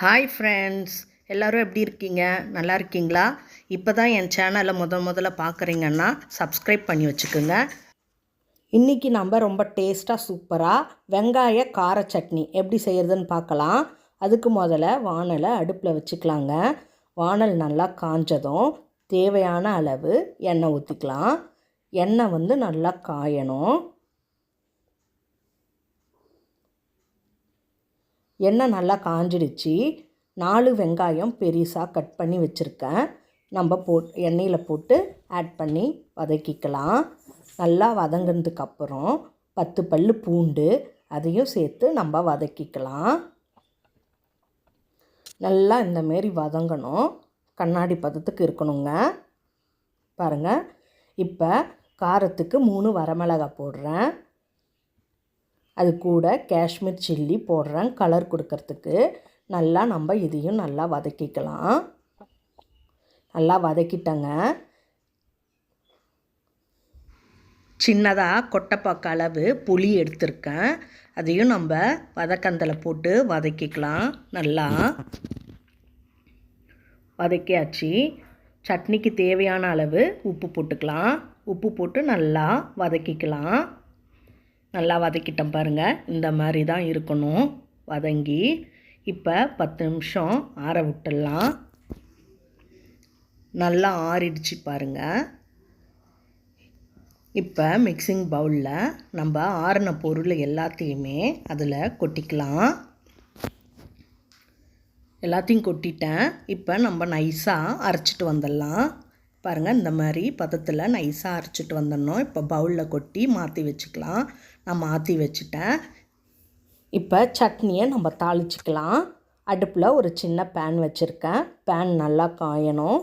Hi friends எல்லோரும் எப்படி இருக்கீங்க? நல்லா இருக்கீங்களா? இப்போ தான் என் சேனலை முத முதல்ல பார்க்குறீங்கன்னா சப்ஸ்கிரைப் பண்ணி வச்சுக்கோங்க. இன்றைக்கி நம்ம ரொம்ப டேஸ்ட்டாக சூப்பராக வெங்காய கார சட்னி எப்படி செய்கிறதுன்னு பார்க்கலாம். அதுக்கு முதல்ல வானலை அடுப்பில் வச்சுக்கலாங்க. வானல் நல்லா காஞ்சதும் தேவையான அளவு எண்ணெய் ஊற்றிக்கலாம் எண்ணெய் வந்து நல்லா காயணும். எண்ணெய் நல்லா காஞ்சிடுச்சு. நாலு வெங்காயம் பெருசாக கட் பண்ணி வச்சுருக்கேன். நம்ம போட் எண்ணெயில் போட்டு ஆட் பண்ணி வதக்கிக்கலாம். நல்லா வதங்கினதுக்கப்புறம் பத்து பல் பூண்டு அதையும் சேர்த்து நம்ம வதக்கிக்கலாம். நல்லா இந்தமாரி வதங்கணும். கண்ணாடி பதத்துக்கு இருக்கணுங்க. பாருங்கள் இப்போ காரத்துக்கு மூணு வரமிளகாய் போடுறேன். அது கூட காஷ்மீர் சில்லி போடுறேன் கலர் கொடுக்கறதுக்கு. நல்லா நம்ம இதையும் நல்லா வதக்கிக்கலாம். நல்லா வதக்கிட்டங்க. சின்னதாக கொட்டைப்பாக்க அளவு புளி எடுத்திருக்கேன். அதையும் நம்ம வதக்கந்தில் போட்டு வதக்கிக்கலாம். நல்லா வதக்கியாச்சு. சட்னிக்கு தேவையான அளவு உப்பு போட்டுக்கலாம். உப்பு போட்டு நல்லா வதக்கிக்கலாம். நல்லா வதக்கிட்டேன் பாருங்கள் இந்த மாதிரி தான் இருக்கணும். வதங்கி இப்போ பத்து நிமிஷம் ஆற விட்டுடலாம். நல்லா ஆறிடுச்சு பாருங்கள் இப்போ மிக்சிங் பவுலில் நம்ம ஆறின பொருள் எல்லாத்தையுமே அதில் கொட்டிக்கலாம். எல்லாத்தையும் கொட்டிட்டேன். இப்போ நம்ம நைஸாக அரைச்சிட்டு வந்துடலாம். பாருங்கள் இந்த மாதிரி பதத்தில் நைஸாக அரைச்சிட்டு வந்துடணும். இப்போ பவுலில் கொட்டி மாற்றி வச்சுக்கலாம். நான் மாற்றி வச்சுட்டேன். இப்போ சட்னியை நம்ம தாளிச்சிக்கலாம். அடுப்பில் ஒரு சின்ன பேன் வச்சுருக்கேன். பேன் நல்லா காயணும்.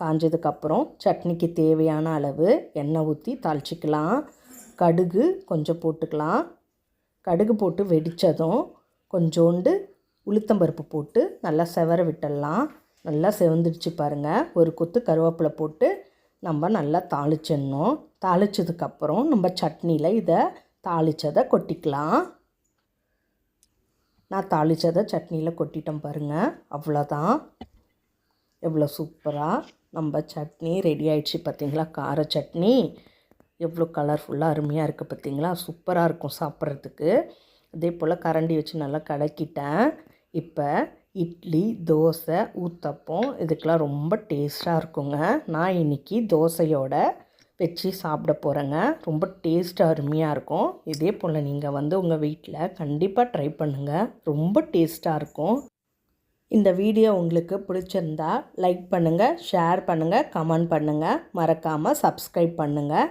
காஞ்சதுக்கப்புறம் சட்னிக்கு தேவையான அளவு எண்ணெய் ஊற்றி தாளிச்சிக்கலாம். கடுகு கொஞ்சம் போட்டுக்கலாம். கடுகு போட்டு வெடித்ததும் கொஞ்சோண்டு உளுத்தம்பருப்பு போட்டு நல்லா செவர விட்டுடலாம். நல்லா செவந்துடுச்சு பாருங்கள் ஒரு கொத்து கருவேப்பிலை போட்டு நம்ம நல்லா தாளிச்சிடணும். தாளித்ததுக்கப்புறம் நம்ம சட்னியில் இதை தாளித்ததை கொட்டிக்கலாம். நான் தாளித்ததை சட்னியில் கொட்டிட்டேன் பாருங்கள் அவ்வளோதான் எவ்வளோ சூப்பராக நம்ம சட்னி ரெடி ஆயிடுச்சு பார்த்திங்களா கார சட்னி. எவ்வளோ கலர்ஃபுல்லாக அருமையாக இருக்குது பார்த்திங்களா சூப்பராக இருக்கும் சாப்பிட்றதுக்கு. அதே போல் கரண்டி வச்சு நல்லா கலக்கிட்டேன். இப்போ இட்லி தோசை ஊத்தப்பம் இதுக்கெலாம் ரொம்ப டேஸ்ட்டாக இருக்குங்க. நான் இன்றைக்கி தோசையோட வச்சு சாப்பிட போகிறேங்க ரொம்ப டேஸ்ட் அருமையாக இருக்கும். இதே போல் நீங்கள் வந்து உங்கள் வீட்டில் கண்டிப்பாக ட்ரை பண்ணுங்கள் ரொம்ப டேஸ்ட்டாக இருக்கும். இந்த வீடியோ உங்களுக்கு பிடிச்சிருந்தா லைக் பண்ணுங்கள் ஷேர் பண்ணுங்கள் கமெண்ட் பண்ணுங்கள் மறக்காமல் சப்ஸ்கிரைப் பண்ணுங்கள்